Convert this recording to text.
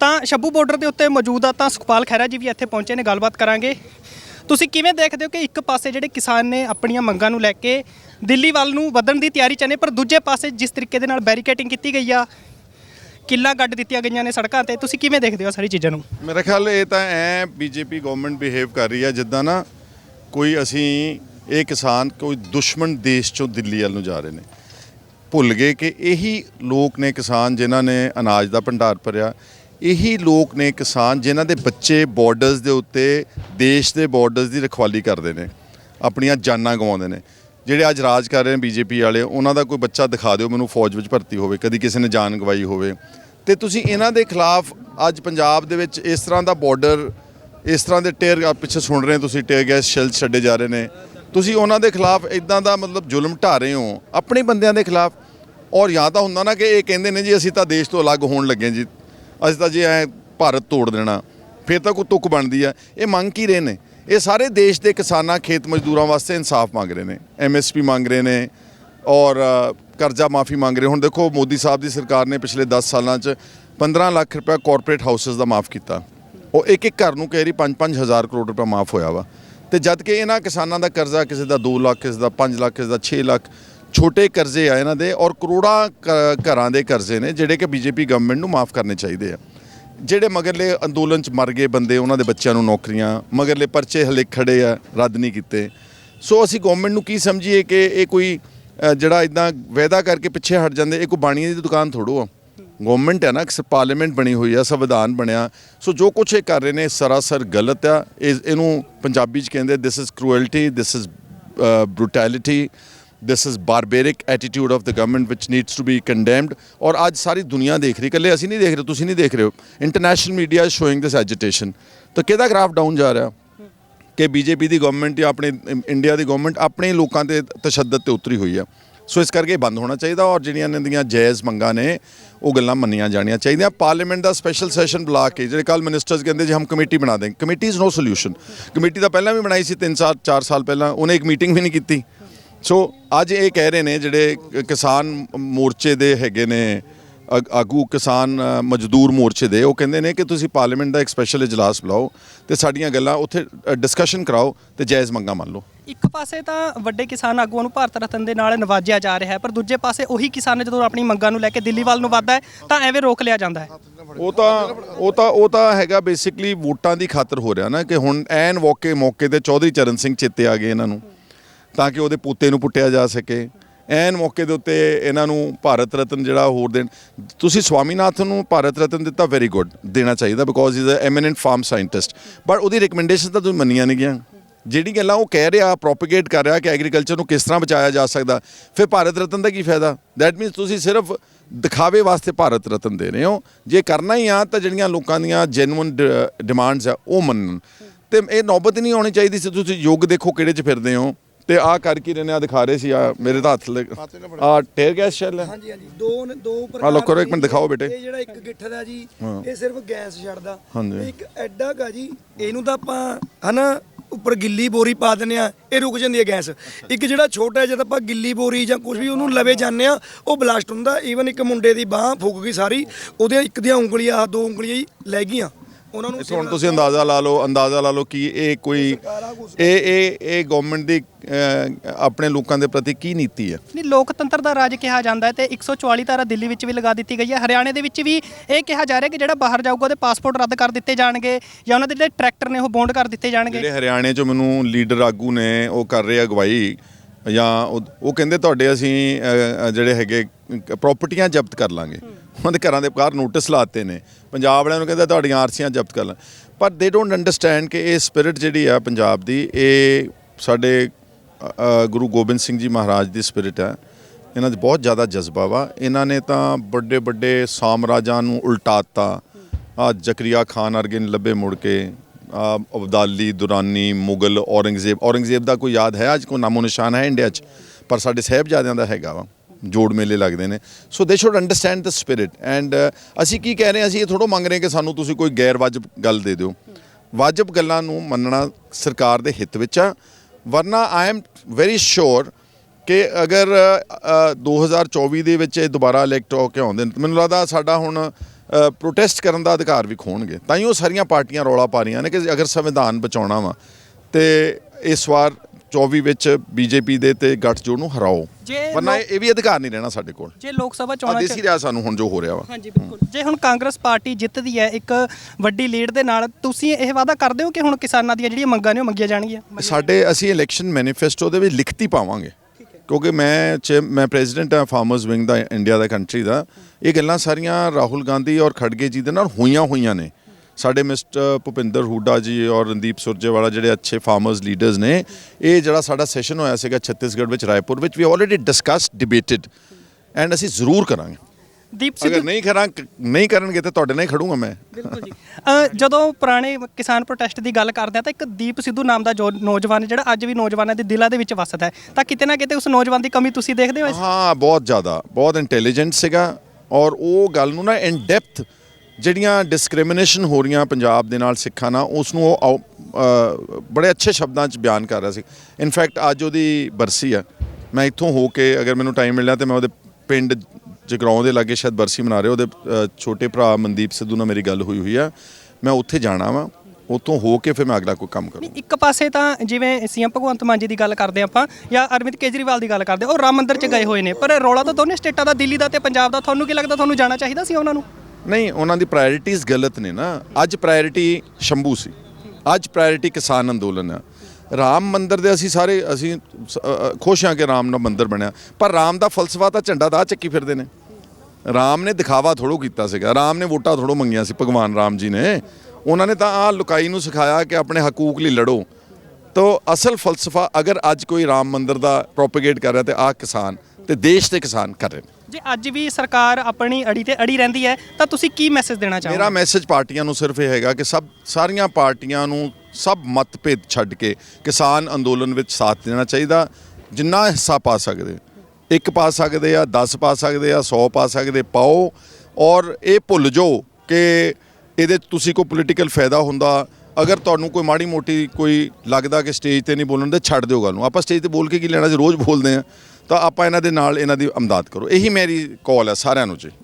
ਤਾਂ ਸ਼ੱਭੂ ਬਾਰਡਰ ਦੇ ਉੱਤੇ ਮੌਜੂਦ ਆ ਤਾਂ ਸੁਖਪਾਲ ਖਹਿਰਾ ਜੀ ਵੀ ਇੱਥੇ ਪਹੁੰਚੇ ਨੇ, ਗੱਲਬਾਤ ਕਰਾਂਗੇ। ਤੁਸੀਂ ਕਿਵੇਂ ਦੇਖਦੇ ਹੋ ਕਿ ਇੱਕ ਪਾਸੇ ਜਿਹੜੇ ਕਿਸਾਨ ਨੇ ਆਪਣੀਆਂ ਮੰਗਾਂ ਨੂੰ ਲੈ ਕੇ ਦਿੱਲੀ ਵੱਲ ਨੂੰ ਵਧਣ ਦੀ ਤਿਆਰੀ ਚ ਨੇ, ਪਰ ਦੂਜੇ ਪਾਸੇ ਜਿਸ ਤਰੀਕੇ ਦੇ ਨਾਲ ਬੈਰੀਕੇਟਿੰਗ ਕੀਤੀ ਗਈ ਆ, ਕਿੱਲਾਂ ਗੱਡ ਦਿੱਤੀਆਂ ਗਈਆਂ ਨੇ ਸੜਕਾਂ ਤੇ, ਤੁਸੀਂ ਕਿਵੇਂ ਦੇਖਦੇ ਹੋ ਸਾਰੀ ਚੀਜ਼ਾਂ ਨੂੰ? ਮੇਰਾ ਖਿਆਲ ਇਹ ਤਾਂ ਐ ਬੀਜੇਪੀ ਗਵਰਨਮੈਂਟ ਬਿਹੇਵ ਕਰ ਰਹੀ ਹੈ ਜਿੱਦਾਂ ਨਾ ਕੋਈ ਅਸੀਂ ਇਹ ਕਿਸਾਨ, ਕੋਈ ਦੁਸ਼ਮਣ ਦੇਸ਼ ਚੋਂ ਦਿੱਲੀ ਵੱਲ ਨੂੰ ਜਾ ਰਹੇ ਨੇ। ਭੁੱਲ ਗਏ ਕਿ ਇਹੀ ਲੋਕ ਨੇ ਕਿਸਾਨ ਜਿਨ੍ਹਾਂ ਨੇ ਅਨਾਜ ਦਾ ਭੰਡਾਰ ਭਰਿਆ ਇਹੀ ਲੋਕ ਨੇ ਕਿਸਾਨ ਜਿਨ੍ਹਾਂ ਦੇ ਬੱਚੇ ਬਾਰਡਰਸ ਦੇ ਉੱਤੇ ਦੇਸ਼ ਦੇ ਬਾਰਡਰਸ ਦੀ ਰਖਵਾਲੀ ਕਰਦੇ ਨੇ, ਆਪਣੀਆਂ ਜਾਨਾਂ ਗਵਾਉਂਦੇ ਨੇ। ਜਿਹੜੇ ਅੱਜ ਰਾਜ ਕਰ ਰਹੇ ਨੇ ਬੀਜੇਪੀ ਵਾਲੇ, ਉਹਨਾਂ ਦਾ ਕੋਈ ਬੱਚਾ ਦਿਖਾ ਦਿਓ, ਮੈਨੂੰ ਫੌਜ ਵਿੱਚ ਭਰਤੀ ਹੋਵੇ, ਕਦੀ ਕਿਸੇ ਨੇ ਜਾਨ ਗਵਾਈ ਹੋਵੇ। ਤੇ ਤੁਸੀਂ ਇਹਨਾਂ ਦੇ ਖਿਲਾਫ ਅੱਜ ਪੰਜਾਬ ਦੇ ਵਿੱਚ ਇਸ ਤਰ੍ਹਾਂ ਦਾ ਬਾਰਡਰ ਇਸ ਤਰ੍ਹਾਂ ਦੇ ਟੇਰ ਪਿੱਛੇ ਸੁਣ ਰਹੇ ਹੋ ਤੁਸੀਂ ਟੇਅਰ ਗੈਸ ਸ਼ੈਲ ਛੱਡੇ ਜਾ ਰਹੇ ਨੇ। ਤੁਸੀਂ ਉਹਨਾਂ ਦੇ ਖਿਲਾਫ ਇਦਾਂ ਦਾ ਮਤਲਬ ਜ਼ੁਲਮ ਢਾ ਰਹੇ ਹੋ, ਆਪਣੇ ਬੰਦਿਆਂ ਦੇ ਖਿਲਾਫ? ਔਰ ਜਾਂ ਤਾਂ ਹੁੰਦਾ ਨਾ ਕਿ ਇਹ ਕਹਿੰਦੇ ਨੇ ਜੀ, ਅਸੀਂ ਤਾਂ ਦੇਸ਼ ਤੋਂ ਅਲੱਗ ਹੋਣ ਲੱਗੇ ਜੀ। ਅਸੀਂ ਤਾਂ ਜੇ ਐ ਭਾਰਤ ਤੋੜ ਦੇਣਾ, ਫਿਰ ਤਾਂ ਕੋਈ ਤੁਕ ਬਣਦੀ ਆ। ਇਹ ਮੰਗ ਕੀ ਰਹੇ ਨੇ? ਇਹ ਸਾਰੇ ਦੇਸ਼ ਦੇ ਕਿਸਾਨਾਂ, ਖੇਤ ਮਜ਼ਦੂਰਾਂ ਵਾਸਤੇ ਇਨਸਾਫ ਮੰਗ ਰਹੇ ਨੇ। ਐਮਐਸਪੀ ਮੰਗ ਰਹੇ ਨੇ ਔਰ ਕਰਜ਼ਾ ਮਾਫੀ ਮੰਗ ਰਹੇ। ਹੁਣ ਦੇਖੋ, ਮੋਦੀ ਸਾਹਿਬ ਦੀ ਸਰਕਾਰ ਨੇ ਪਿਛਲੇ 10 ਸਾਲਾਂ 'ਚ 15 ਲੱਖ ਰੁਪਏ ਕਾਰਪੋਰੇਟ ਹਾਊਸਸ ਦਾ ਮਾਫ ਕੀਤਾ। ਉਹ ਇੱਕ ਇੱਕ ਘਰ ਨੂੰ ਕਹਿ ਰਹੀ 5-5 ਹਜ਼ਾਰ ਕਰੋੜ ਰੁਪਏ ਮਾਫ ਹੋਇਆ ਵਾ। ਤੇ ਜਦ ਕਿ ਇਹਨਾਂ ਕਿਸਾਨਾਂ ਦਾ ਕਰਜ਼ਾ ਕਿਸੇ ਦਾ 2 ਲੱਖ, ਕਿਸੇ ਦਾ 5 ਲੱਖ, ਕਿਸੇ ਦਾ 6 ਲੱਖ ਛੋਟੇ ਕਰਜ਼ੇ ਆ ਇਹਨਾਂ ਦੇ ਔਰ ਕਰੋੜਾਂ ਕ- ਘਰਾਂ ਦੇ ਕਰਜ਼ੇ ਨੇ ਜਿਹੜੇ ਕਿ ਬੀਜੇਪੀ ਗਵਰਨਮੈਂਟ ਨੂੰ ਮਾਫ ਕਰਨੇ ਚਾਹੀਦੇ ਆ। ਜਿਹੜੇ ਮਗਰਲੇ ਅੰਦੋਲਨ ਚ ਮਰ ਗਏ ਬੰਦੇ, ਉਹਨਾਂ ਦੇ ਬੱਚਿਆਂ ਨੂੰ ਨੌਕਰੀਆਂ, ਮਗਰਲੇ ਪਰਚੇ ਹਲੇ ਖੜੇ ਆ, ਰੱਦ ਨਹੀਂ ਕੀਤੇ। ਸੋ ਅਸੀਂ ਗਵਰਨਮੈਂਟ ਨੂੰ ਕੀ ਸਮਝੀਏ ਕਿ ਇਹ ਕੋਈ ਜਿਹੜਾ ਇਦਾਂ ਵਾਅਦਾ ਕਰਕੇ ਪਿੱਛੇ ਹਟ ਜਾਂਦੇ, ਇਹ ਕੋਈ ਬਾਣੀਆਂ ਦੀ ਦੁਕਾਨ ਥੋੜੋ ਆ। ਗਵਰਨਮੈਂਟ ਹੈ ਨਾ, ਇੱਕ ਪਾਰਲੀਮੈਂਟ ਬਣੀ ਹੋਈ ਆ, ਸੰਵਿਧਾਨ ਬਣਿਆ। ਸੋ ਜੋ ਕੁਝ ਇਹ ਕਰ ਰਹੇ ਨੇ ਸਰਾਸਰ ਗਲਤ ਆ। ਇਹ- ਇਹਨੂੰ ਪੰਜਾਬੀ ਚ ਕਹਿੰਦੇ this is cruelty this is brutality this is barbaric attitude of the government which needs to be condemned ਔਰ ਅੱਜ ਸਾਰੀ ਦੁਨੀਆ ਦੇਖ ਰਹੀ ਇਕੱਲੇ ਅਸੀਂ ਨਹੀਂ ਦੇਖ ਰਹੇ ਤੁਸੀਂ ਨਹੀਂ ਦੇਖ ਰਹੇ ਹੋ international media is showing this agitation ਤਾਂ ਕਿਹਦਾ ਗ੍ਰਾਫ ਡਾਊਨ ਜਾ ਰਿਹਾ ਕਿ ਬੀਜੇਪੀ ਦੀ ਗਵਰਨਮੈਂਟ ਜਾਂ ਆਪਣੇ ਇੰਡੀਆ ਦੀ ਗਵਰਨਮੈਂਟ ਆਪਣੇ ਲੋਕਾਂ ਤੇ ਤਸ਼ੱਦਦ ਤੇ ਉਤਰੀ ਹੋਈ ਆ ਸੋ ਇਸ ਕਰਕੇ ਇਹ ਬੰਦ ਹੋਣਾ ਚਾਹੀਦਾ ਔਰ ਜਿਹੜੀਆਂ ਇਹਨਾਂ ਦੀਆਂ ਜਾਇਜ਼ ਮੰਗਾਂ ਨੇ ਉਹ ਗੱਲਾਂ ਮੰਨੀਆਂ ਜਾਣੀਆਂ ਚਾਹੀਦੀਆਂ ਪਾਰਲੀਮੈਂਟ ਦਾ ਸਪੈਸ਼ਲ ਸੈਸ਼ਨ ਬੁਲਾ ਕੇ ਜਿਹੜੇ ਕੱਲ ਮਿਨਿਸਟਰਸ ਕਹਿੰਦੇ ਜੀ ਹਮ ਕਮੇਟੀ ਬਣਾ ਦੇਂਗੇ committee is no solution committee ਤਾਂ ਪਹਿਲਾਂ ਵੀ ਬਣਾਈ ਸੀ 3 ਸਾਲ 4 ਸਾਲ ਪਹਿਲਾਂ ਉਹਨੇ ਇੱਕ ਮੀਟਿੰਗ ਵੀ ਨਹੀਂ ਕੀਤੀ ਸੋ ਅੱਜ ਇਹ ਕਹਿ ਰਹੇ ਨੇ ਜਿਹੜੇ ਕਿਸਾਨ ਮੋਰਚੇ ਦੇ ਹੈਗੇ ਨੇ ਆਗ- ਕਿਸਾਨ ਮਜ਼ਦੂਰ ਮੋਰਚੇ ਦੇ ਉਹ ਕਹਿੰਦੇ ਨੇ ਕਿ ਤੁਸੀਂ ਪਾਰਲੀਮੈਂਟ ਦਾ ਇੱਕ ਸਪੈਸ਼ਲ ਇਜਲਾਸ ਬੁਲਾਓ ਤੇ ਸਾਡੀਆਂ ਗੱਲਾਂ ਉੱਥੇ ਡਿਸਕਸ਼ਨ ਕਰਾਓ ਤੇ ਜਾਇਜ਼ ਮੰਗਾਂ ਮੰਨ ਲਓ। ਇੱਕ ਪਾਸੇ ਤਾਂ ਵੱਡੇ ਕਿਸਾਨ ਆਗੂਆਂ ਨੂੰ ਭਾਰਤ ਰਤਨ ਦੇ ਨਾਲ ਨਵਾਜਿਆ ਜਾ ਰਿਹਾ ਹੈ ਪਰ ਦੂਜੇ ਪਾਸੇ ਉਹੀ ਕਿਸਾਨ ਜਦੋਂ ਆਪਣੀ ਮੰਗਾਂ ਨੂੰ ਲੈ ਕੇ ਦਿੱਲੀ ਵੱਲ ਨੂੰ ਵੱਧਦਾ ਹੈ ਤਾਂ ਐਵੇਂ ਰੋਕ ਲਿਆ ਜਾਂਦਾ ਹੈ। ਉਹ ਤਾਂ ਉਹ ਤਾਂ ਉਹ ਤਾਂ ਹੈਗਾ ਬੇਸਿਕਲੀ ਵੋਟਾਂ ਦੀ ਖਾਤਰ ਹੋ ਰਿਹਾ ਨਾ ਕਿ ਹੁਣ ਐਨ ਮੌਕੇ ਮੌਕੇ ਤੇ ਚੌਧਰੀ ਚਰਨ ਸਿੰਘ ਚੇਤੇ ਆ ਗਏ ਇਹਨਾਂ ਨੂੰ। ਤਾਂ ਕਿ ਉਹਦੇ ਪੋਤੇ ਨੂੰ ਪੁੱਟਿਆ ਜਾ ਸਕੇ। ਐਨ ਮੌਕੇ ਦੇ ਉੱਤੇ ਇਹਨਾਂ ਨੂੰ ਭਾਰਤ ਰਤਨ ਜਿਹੜਾ ਹੋਰ ਦੇਣ। ਤੁਸੀਂ ਸਵਾਮੀਨਾਥਨ ਨੂੰ ਭਾਰਤ ਰਤਨ ਦਿੱਤਾ ਵੈਰੀ ਗੁੱਡ ਦੇਣਾ ਚਾਹੀਦਾ because is a eminent farm scientist but ਉਹਦੀ ਰეკਮੈਂਡੇਸ਼ਨ ਤਾਂ ਤੁਸੀਂ ਮੰਨੀਆਂ ਨਹੀਂ ਗਿਆ ਜਿਹੜੀ ਗੱਲਾਂ ਉਹ ਕਹਿ ਰਿਹਾ ਪ੍ਰੋਪਗੇਟ ਕਰ ਰਿਹਾ ਕਿ ਐਗਰੀਕਲਚਰ ਨੂੰ ਕਿਸ ਤਰ੍ਹਾਂ ਬਚਾਇਆ ਜਾ ਸਕਦਾ। ਫਿਰ ਭਾਰਤ ਰਤਨ ਦਾ ਕੀ ਫਾਇਦਾ? ਦੈਟ ਮੀਨਸ ਤੁਸੀਂ ਸਿਰਫ ਦਿਖਾਵੇ ਵਾਸਤੇ ਭਾਰਤ ਰਤਨ ਦੇ ਰਹੇ ਹੋ। ਜੇ ਕਰਨਾ ਹੀ ਆ, ਤਾਂ ਜਿਹੜੀਆਂ ਲੋਕਾਂ ਦੀਆਂ ਜੈਨੂਇਨ ਡਿਮਾਂਡਸ ਆ, ਉਹ ਮੰਨਣ। ਤੇ ਇਹ ਨੌਬਤ ਨਹੀਂ ਆਉਣੀ ਚਾਹੀਦੀ ਸੀ। ਤੁਸੀਂ ਯੁੱਗ ਦੇਖੋ ਕਿਹੜੇ ਚ ਫਿਰਦੇ ਹੋ। ਤੇ ਆ ਕਰ ਕੀ ਰਹੇ ਨੇ ਆ ਦਿਖਾ ਰਹੇ ਸੀ ਆ ਮੇਰੇ ਤਾਂ ਹੱਥ ਆ ਟੇਅਰ ਗੈਸ ਸ਼ੈਲ ਹੈ। ਹਾਂਜੀ ਹਾਂਜੀ। ਦੋ ਦੋ ਆਹ ਲਓ, ਕਰੋ, ਇੱਕ ਮਿੰਟ ਦਿਖਾਓ ਬੇਟੇ। ਇਹ ਜਿਹੜਾ ਇੱਕ ਗਿੱਠ ਦਾ ਜੀ। ਇਹ ਸਿਰਫ ਗੈਸ ਛੱਡਦਾ। ਇੱਕ ਐਡਾ ਗਾ ਜੀ ਇਹਨੂੰ ਤਾਂ ਆਪਾਂ ਹਨਾ ਉੱਪਰ ਗਿੱਲੀ ਬੋਰੀ ਪਾ ਦਿੰਦੇ ਆ ਇਹ ਰੁਕ ਜਾਂਦੀ ਹੈ ਗੈਸ। ਇੱਕ ਜਿਹੜਾ ਛੋਟਾ ਜਦ ਆਪਾਂ ਗਿੱਲੀ ਬੋਰੀ ਜਾਂ ਕੁਝ ਵੀ ਉਹਨੂੰ ਲਵੇ ਜਾਂਦੇ ਆ ਉਹ ਬਲਾਸਟ ਹੁੰਦਾ। ਈਵਨ ਇੱਕ ਮੁੰਡੇ ਦੀ ਬਾਹ ਫੁੱਕ ਗਈ ਸਾਰੀ ਉਹਦੀਆਂ ਇੱਕ ਦੀਆਂ ਉਂਗਲੀਆਂ ਦੋ ਉਂਗਲੀਆਂ ਹੀ ਲੈ ਗਈਆਂ। ਉਹਨਾਂ ਨੂੰ ਇੱਥੋਂ ਹੁਣ ਤੁਸੀਂ ਅੰਦਾਜ਼ਾ ਲਾ ਲਓ ਅੰਦਾਜ਼ਾ ਲਾ ਲਓ ਕਿ ਇਹ ਕੋਈ ਇਹ ਇਹ ਇਹ ਗਵਰਨਮੈਂਟ ਦੀ ਅਹ, ਆਪਣੇ ਲੋਕਾਂ ਦੇ ਪ੍ਰਤੀ ਕੀ ਨੀਤੀ ਹੈ? ਨਹੀਂ ਲੋਕਤੰਤਰ ਦਾ ਰਾਜ ਕਿਹਾ ਜਾਂਦਾ ਹੈ ਤੇ 144 ਧਾਰਾ ਦਿੱਲੀ ਵਿੱਚ ਵੀ ਲਗਾ ਦਿੱਤੀ ਗਈ ਹੈ। ਹਰਿਆਣੇ ਦੇ ਵਿੱਚ ਵੀ ਇਹ ਕਿਹਾ ਜਾ ਰਿਹਾ ਕਿ ਜਿਹੜਾ ਬਾਹਰ ਜਾਊਗਾ ਉਹਦੇ ਪਾਸਪੋਰਟ ਰੱਦ ਕਰ ਦਿੱਤੇ ਜਾਣਗੇ ਜਾਂ ਉਹਨਾਂ ਦੇ ਜਿਹੜੇ ਟਰੈਕਟਰ ਨੇ ਉਹ ਬੌਂਡ ਕਰ ਦਿੱਤੇ ਜਾਣਗੇ। ਜਿਹੜੇ ਹਰਿਆਣੇ ਚੋਂ ਮੈਨੂੰ ਲੀਡਰ ਆਗੂ ਨੇ ਉਹ ਕਰ ਰਹੇ ਅਗਵਾਈ ਜਾਂ ਉਹ ਉਹ ਕਹਿੰਦੇ ਤੁਹਾਡੇ ਅਸੀਂ ਅਹ, ਅਹ, ਜਿਹੜੇ ਹੈਗੇ ਪ੍ਰਾਪਰਟੀਆਂ ਜ਼ਬਤ ਕਰ ਲਾਂਗੇ। ਉਹਨਾਂ ਦੇ ਘਰਾਂ ਦੇ ਬਾਹਰ ਨੋਟਿਸ ਲਾਤੇ ਨੇ। ਪੰਜਾਬ ਵਾਲਿਆਂ ਨੂੰ ਕਹਿੰਦਾ ਤੁਹਾਡੀਆਂ ਆਰਸੀਆਂ ਜ਼ਬਤ ਕਰ ਲੈ ਪਰ ਦੇ ਡੋਨਟ ਅੰਡਰਸਟੈਂਡ ਕਿ ਇਹ ਸਪਿਰਿਟ ਜਿਹੜੀ ਆ ਪੰਜਾਬ ਦੀ, ਇਹ ਸਾਡੇ ਗੁਰੂ ਗੋਬਿੰਦ ਸਿੰਘ ਜੀ ਮਹਾਰਾਜ ਦੀ ਸਪਿਰਿਟ ਹੈ ਇਹਨਾਂ 'ਚ ਬਹੁਤ ਜ਼ਿਆਦਾ ਜਜ਼ਬਾ ਵਾ। ਇਹਨਾਂ ਨੇ ਤਾਂ ਵੱਡੇ ਵੱਡੇ ਸਾਮਰਾਜਾਂ ਨੂੰ ਉਲਟਾਤਾ। ਆ ਜ਼ਕਰੀਆ ਖਾਨ ਅਰਗੇ ਨੇ ਲੱਭੇ ਮੁੜ ਕੇ। ਆ ਅਬਦਾਲੀ, ਦੁਰਾਨੀ, ਮੁਗਲ, ਔਰੰਗਜ਼ੇਬ। ਔਰੰਗਜ਼ੇਬ ਦਾ ਕੋਈ ਯਾਦ ਹੈ? ਅੱਜ ਕੋਈ ਨਾਮੋ ਨਿਸ਼ਾਨ ਹੈ ਇੰਡੀਆ 'ਚ? ਪਰ ਸਾਡੇ ਸਾਹਿਬਜ਼ਾਦਿਆਂ ਦਾ ਹੈਗਾ ਵਾ। ਜੋੜ ਮੇਲੇ ਲੱਗਦੇ ਨੇ। So they should understand the spirit and ਅਸੀਂ ਕੀ ਕਹਿ ਰਹੇ ਹਾਂ ਅਸੀਂ ਇਹ ਥੋੜੋ ਮੰਗ ਰਹੇ ਕਿ ਸਾਨੂੰ ਤੁਸੀਂ ਕੋਈ ਗੈਰ ਵਾਜਬ ਗੱਲ ਦੇ ਦਿਓ। ਵਾਜਬ ਗੱਲਾਂ ਨੂੰ ਮੰਨਣਾ ਸਰਕਾਰ ਦੇ ਹਿੱਤ ਵਿੱਚ ਆ। ਵਰਨਾ ਆਈ ਐਮ ਵੈਰੀ ਸ਼ੋਰ ਕਿ ਅਗਰ ਅ, 2024 ਦੇ ਵਿੱਚ ਇਹ ਦੁਬਾਰਾ ਇਲੈਕਟ ਹੋ ਕੇ ਆਉਂਦੇ ਨੇ ਮੈਨੂੰ ਲੱਗਦਾ ਸਾਡਾ ਹੁਣ ਪ੍ਰੋਟੈਸਟ ਕਰਨ ਦਾ ਅਧਿਕਾਰ ਵੀ ਖੋਣਗੇ। ਤਾਂ ਹੀ ਉਹ ਸਾਰੀਆਂ ਪਾਰਟੀਆਂ ਰੌਲਾ ਪਾ ਰਹੀਆਂ ਨੇ ਕਿ ਅਗਰ ਸੰਵਿਧਾਨ ਬਚਾਉਣਾ ਵਾ ਤੇ ਇਸ ਵਾਰ 24 ਵਿੱਚ ਬੀਜੇਪੀ ਦੇ ਤੇ ਗੱਠਜੋੜ ਨੂੰ ਹਰਾਓ। ਜੇ ਵਰਨਾ ਇਹ ਵੀ ਅਧਿਕਾਰ ਨਹੀਂ ਰਹਿਣਾ ਸਾਡੇ ਕੋਲ। ਜੇ ਲੋਕ ਸਭਾ ਆ ਚੋਣਾਂ ਦੇਸੀ ਰਿਹਾ ਸਾਨੂੰ ਹੁਣ ਜੋ ਹੋ ਰਿਹਾ ਵਾ। ਹਾਂਜੀ ਬਿਲਕੁਲ। ਜੇ ਹੁਣ ਕਾਂਗਰਸ ਪਾਰਟੀ ਜਿੱਤਦੀ ਹੈ ਇੱਕ ਵੱਡੀ ਲੀਡ ਦੇ ਨਾਲ ਤੁਸੀਂ ਇਹ ਵਾਅਦਾ ਕਰਦੇ ਹੋ ਕਿ ਹੁਣ ਕਿਸਾਨਾਂ ਦੀਆਂ ਜਿਹੜੀਆਂ ਮੰਗਾਂ ਨੇ ਉਹ ਮੰਗੀਆਂ ਜਾਣਗੀਆਂ? ਸਾਡੇ ਅਸੀਂ ਇਲੈਕਸ਼ਨ ਮੈਨੀਫੈਸਟੋ ਦੇ ਵਿੱਚ ਲਿਖਤੀ ਪਾਵਾਂਗੇ। ਕਿਉਂਕਿ ਮੈਂ ਚ- ਮੈਂ ਪ੍ਰੈਜ਼ੀਡੈਂਟ ਆ ਫਾਰਮਰਸ ਵਿੰਗ ਦਾ ਇੰਡੀਆ ਦਾ ਕੰਟਰੀ ਦਾ। ਇਹ ਗੱਲਾਂ ਸਾਰੀਆਂ ਰਾਹੁਲ ਗਾਂਧੀ ਔਰ ਖੜਗੇ ਜੀ ਦੇ ਨਾਲ ਹੋਈਆਂ ਹੋਈਆਂ ਨੇ। ਸਾਡੇ ਮਿਸਟਰ ਭੁਪਿੰਦਰ ਹੂਡਾ ਜੀ ਔਰ ਰਣਦੀਪ ਸੁਰਜੇਵਾਲਾ ਜਿਹੜੇ ਅੱਛੇ ਫਾਰਮਰਸ ਲੀਡਰਸ ਨੇ ਇਹ ਜਿਹੜਾ ਸਾਡਾ ਸੈਸ਼ਨ ਹੋਇਆ ਸੀਗਾ ਛੱਤੀਸਗੜ੍ਹ ਵਿੱਚ ਰਾਏਪੁਰ ਵਿੱਚ ਵੀ ਆਲਰੇਡੀ ਡਿਸਕਸਡ ਡਿਬੇਟਡ ਐਂਡ ਅਸੀਂ ਜ਼ਰੂਰ ਕਰਾਂਗੇ। ਦੀਪ ਅਗਰ ਸਿੱਧੂ ਨਹੀਂ ਕਰਾਂ ਨਹੀਂ ਕਰਨਗੇ ਤਾਂ ਤੁਹਾਡੇ ਨਾਲ ਹੀ ਖੜੂੰਗਾ ਮੈਂ। ਬਿਲਕੁਲ ਜੀ। ਜਦੋਂ ਪੁਰਾਣੇ ਕਿਸਾਨ ਪ੍ਰੋਟੈਸਟ ਦੀ ਗੱਲ ਕਰਦੇ ਆ ਤਾਂ ਇੱਕ ਦੀਪ ਸਿੱਧੂ ਨਾਮ ਦਾ ਨੌਜਵਾਨ ਜਿਹੜਾ ਅੱਜ ਵੀ ਨੌਜਵਾਨਾਂ ਦੇ ਦਿਲਾਂ ਦੇ ਵਿੱਚ ਵੱਸਦਾ ਹੈ ਤਾਂ ਕਿਤੇ ਨਾ ਕਿਤੇ ਉਸ ਨੌਜਵਾਨ ਦੀ ਕਮੀ ਤੁਸੀਂ ਦੇਖਦੇ ਹੋ ਹਾਂ ਬਹੁਤ ਜ਼ਿਆਦਾ ਬਹੁਤ ਇੰਟੈਲੀਜੈਂਟ ਸੀਗਾ ਔਰ ਉਹ ਗੱਲ ਨੂੰ ਨਾ ਇਨ ਡੈਪਥ ਜਿਹੜੀਆਂ ਡਿਸਕ੍ਰਿਮੀਨੇਸ਼ਨ ਹੋ ਰਹੀਆਂ ਪੰਜਾਬ ਦੇ ਨਾਲ ਸਿੱਖਾਂ ਨਾਲ ਉਸ ਨੂੰ ਉਹ ਆਉ- ਬੜੇ ਅੱਛੇ ਸ਼ਬਦਾਂ 'ਚ ਬਿਆਨ ਕਰ ਰਿਹਾ ਸੀ। ਇਨਫੈਕਟ ਅੱਜ ਉਹਦੀ ਬਰਸੀ ਆ। ਮੈਂ ਇੱਥੋਂ ਹੋ ਕੇ ਅਗਰ ਮੈਨੂੰ ਟਾਈਮ ਮਿਲਿਆ ਤੇ ਮੈਂ ਉਹਦੇ ਪਿੰਡ ਜਗਰਾਉਂ ਦੇ ਲਾਗੇ ਸ਼ਾਇਦ ਬਰਸੀ ਮਨਾ ਰਹੇ, ਉਹਦੇ ਛੋਟੇ ਭਰਾ ਮਨਦੀਪ ਸਿੱਧੂ ਨਾਲ ਮੇਰੀ ਗੱਲ ਹੋਈ ਹੋਈ ਆ। ਮੈਂ ਉੱਥੇ ਜਾਣਾ ਵਾਂ, ਉੱਥੋਂ ਹੋ ਕੇ ਫਿਰ ਮੈਂ ਅਗਲਾ ਕੋਈ ਕੰਮ ਕਰੂੰ ਇੱਕ ਪਾਸੇ ਤਾਂ ਜਿਵੇਂ ਸੀਐਮ ਭਗਵੰਤ ਮਾਨ ਜੀ ਦੀ ਗੱਲ ਕਰਦੇ ਆਪਾਂ, ਜਾਂ ਅਰਵਿੰਦ ਕੇਜਰੀਵਾਲ ਦੀ ਗੱਲ ਕਰਦੇ, ਉਹ ਰਾਮ ਮੰਦਿਰ 'ਚ ਗਏ ਹੋਏ ਨੇ, ਪਰ ਰੌਲਾ ਤਾਂ ਦੋਨੇ ਸਟੇਟਾਂ ਦਾ, ਦਿੱਲੀ ਦਾ ਤੇ ਪੰਜਾਬ ਦਾ, ਤੁਹਾਨੂੰ ਕੀ ਲੱਗਦਾ, ਤੁਹਾਨੂੰ ਜਾਣਾ ਚਾਹੀਦਾ ਸੀ ਉਹਨਾਂ ਨੂੰ? ਨਹੀਂ, ਉਹਨਾਂ ਦੀ ਪ੍ਰਾਇੋਰਟੀਜ਼ ਗਲਤ ਨੇ ਨਾ। ਅੱਜ ਪ੍ਰਾਇੋਰਟੀ ਸ਼ੰਭੂ ਸੀ। ਅੱਜ ਪ੍ਰਾਇੋਰਟੀ ਕਿਸਾਨ ਅੰਦੋਲਨ ਆ। ਰਾਮ ਮੰਦਰ ਦੇ ਅਸੀਂ ਸਾਰੇ, ਅਸੀਂ ਖੁਸ਼ ਹਾਂ ਕਿ ਰਾਮ ਦਾ ਮੰਦਰ ਬਣਿਆ। ਪਰ ਰਾਮ ਦਾ ਫਲਸਫਾ ਤਾਂ ਝੰਡਾ ਦਾ ਚੱਕੀ ਫਿਰਦੇ ਨੇ। ਰਾਮ ਨੇ ਦਿਖਾਵਾ ਥੋੜੋ ਕੀਤਾ ਸੀਗਾ। ਰਾਮ ਨੇ ਵੋਟਾਂ ਥੋੜੋ ਮੰਗੀਆਂ ਸੀ, ਭਗਵਾਨ ਰਾਮ ਜੀ ਨੇ। ਉਹਨਾਂ ਨੇ ਤਾਂ ਆ ਲੁਕਾਈ ਨੂੰ ਸਿਖਾਇਆ ਕਿ ਆਪਣੇ ਹਕੂਕ ਲਈ ਲੜੋ। ਤੋ ਅਸਲ ਫਲਸਫਾ ਅਗਰ ਅੱਜ ਕੋਈ ਰਾਮ ਮੰਦਰ ਦਾ ਪ੍ਰੋਪੇਗੇਟ ਕਰ ਰਿਹਾ ਤੇ ਆ ਕਿਸਾਨ ਤੇ ਦੇਸ਼ ਦੇ ਕਿਸਾਨ ਕਰ ਰਹੇ ਨੇ। ਜੇ ਅੱਜ ਵੀ ਸਰਕਾਰ ਆਪਣੀ ਅੜੀ ਤੇ ਅੜੀ ਰਹਿੰਦੀ ਹੈ, ਤਾਂ ਤੁਸੀਂ ਕੀ ਮੈਸੇਜ ਦੇਣਾ ਚਾਹੋਗੇ? ਮੇਰਾ ਮੈਸੇਜ ਪਾਰਟੀਆਂ ਨੂੰ ਸਿਰਫ ਇਹ ਹੈਗਾ ਕਿ ਸਭ, ਸਾਰੀਆਂ ਪਾਰਟੀਆਂ ਨੂੰ ਸਭ ਮਤਭੇਦ ਛੱਡ ਕੇ ਕਿਸਾਨ ਅੰਦੋਲਨ ਵਿੱਚ ਸਾਥ ਦੇਣਾ ਚਾਹੀਦਾ। ਜਿੰਨਾ ਹਿੱਸਾ ਪਾ ਸਕਦੇ, ਇੱਕ ਪਾ ਸਕਦੇ ਆ 10 ਪਾ ਸਕਦੇ ਆ 100 ਪਾ ਸਕਦੇ, ਪਾਓ। ਔਰ ਇਹ ਭੁੱਲ ਜਾਓ ਕਿ ਇਹਦੇ 'ਚ ਤੁਸੀਂ ਕੋਈ ਪੋਲੀਟੀਕਲ ਫਾਇਦਾ ਹੁੰਦਾ ਅਗਰ ਤੁਹਾਨੂੰ ਕੋਈ ਮਾੜੀ ਮੋਟੀ ਕੋਈ ਲੱਗਦਾ ਕਿ ਸਟੇਜ ਤੇ ਨਹੀਂ ਬੋਲਣ ਤੇ ਛੱਡ ਦਿਓ ਗੱਲ ਨੂੰ। ਆਪਾਂ ਸਟੇਜ ਤੇ ਬੋਲ ਕੇ ਕੀ ਲੈਣਾ? ਜੇ ਰੋਜ਼ ਬੋਲਦੇ ਆ, ਤਾਂ ਆਪਾਂ ਇਹਨਾਂ ਦੇ ਨਾਲ ਇਹਨਾਂ ਦੀ ਅਮਦਾਦ ਕਰੋ। ਇਹੀ ਮੇਰੀ ਕਾਲ ਹੈ ਸਾਰਿਆਂ ਨੂੰ ਜੀ।